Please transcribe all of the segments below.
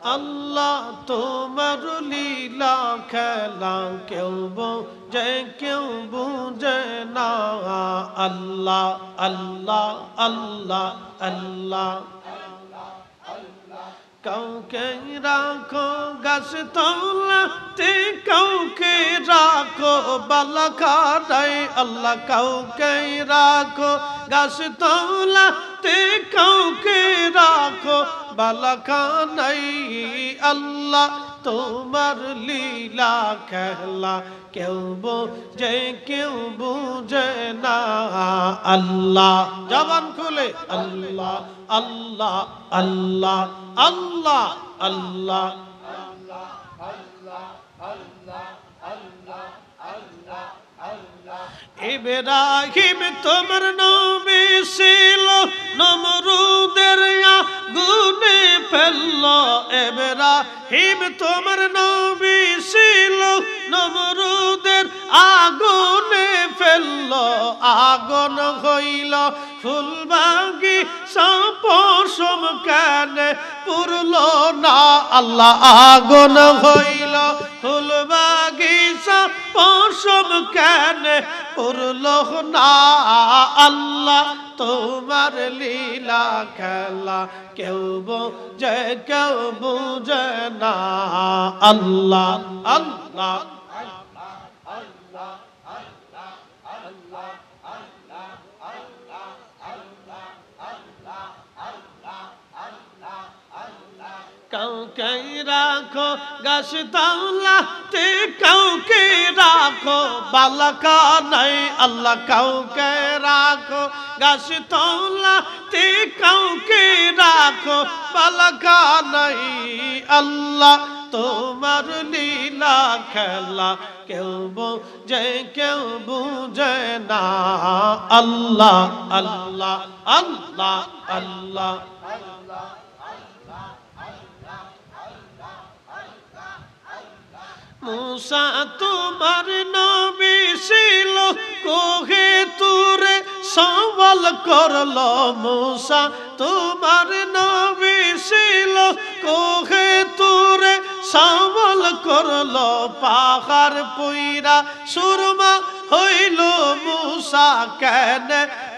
আল্লাহ তোমার লীলা খেলা কেউ বোঝে, কেউ বুঝে না। আল্লাহ আল্লাহ আল্লাহ আল্লাহ। কাউকে রাখো গাছ তোলাতে কাউকে রাখো বালাকারাই আল্লাহ কাউকে রাখো গাছ তোলাতে কাউকে রাখো বালাকানাই আল্লাহ, তোমার লীলা খেলা কেউ বোঝে, কেউ বুঝে না। আল্লাহ, জবান খুলে, আল্লাহ আল্লাহ আল্লাহ আল্লাহ আল্লাহ। ইব্রাহিম তোমার নবী ছিল নমরুদের গুনে এবেরা হিম তোমার নবী ছিল নমরুদের আগুনে ফেলল, আগুন হইল ফুলবাগি সপসম কেন পুরল না, আল্লাহ আগুন হইল। সপসম কেন পুরল না? আল্লাহ, তোমার লীলা খেলা কেউ বোঝে, কেউ বুঝে না। আল্লাহ আল্লাহ কাউকে রাখো গাছ তাওলাতে কাউকে রাখো বালাকা নাই, আল্লাহ কাউকে রাখো। গাছ তাওলাতে কাউকে রাখো। বালাকা নাই, আল্লাহ তোমার লীলা খেলা। কেউ বোঝে, কেউ বুঝে না। আল্লাহ আল্লাহ আল্লাহ আল্লাহ। মুসা, তোমার নবী ছিল। কোহে তুরে সওয়াল করল মুসা, তোমার নবী ছিল। কোহে তুরে সওয়াল করল পাহাড় পুইরা, সুরমা হইল মুসা কেন,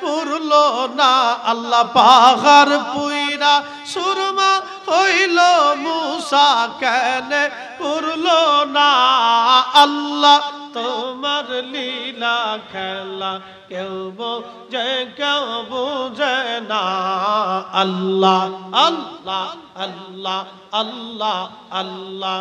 পুরলো না আল্লাহ পাহাড় পুইরা, সুরমা হইল মুসা কেন পুরলো না আল্লাহ, তোমার লীলা খেলা কেউ বোঝে, কেউ বুঝে না আল্লাহ আল্লাহ আল্লাহ আল্লাহ আল্লাহ।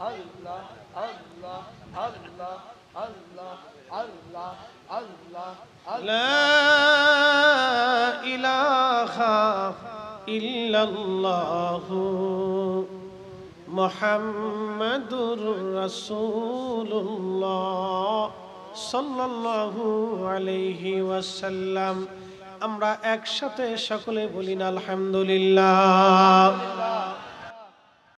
মোহাম্মদুর আল্লাহ ইলাহা ইল্লাল্লাহু সাল্লাল্লাহু আলাইহি ওয়াসাল্লাম। আমরা একসাথে সকলে বলি না আলহামদুলিল্লাহ।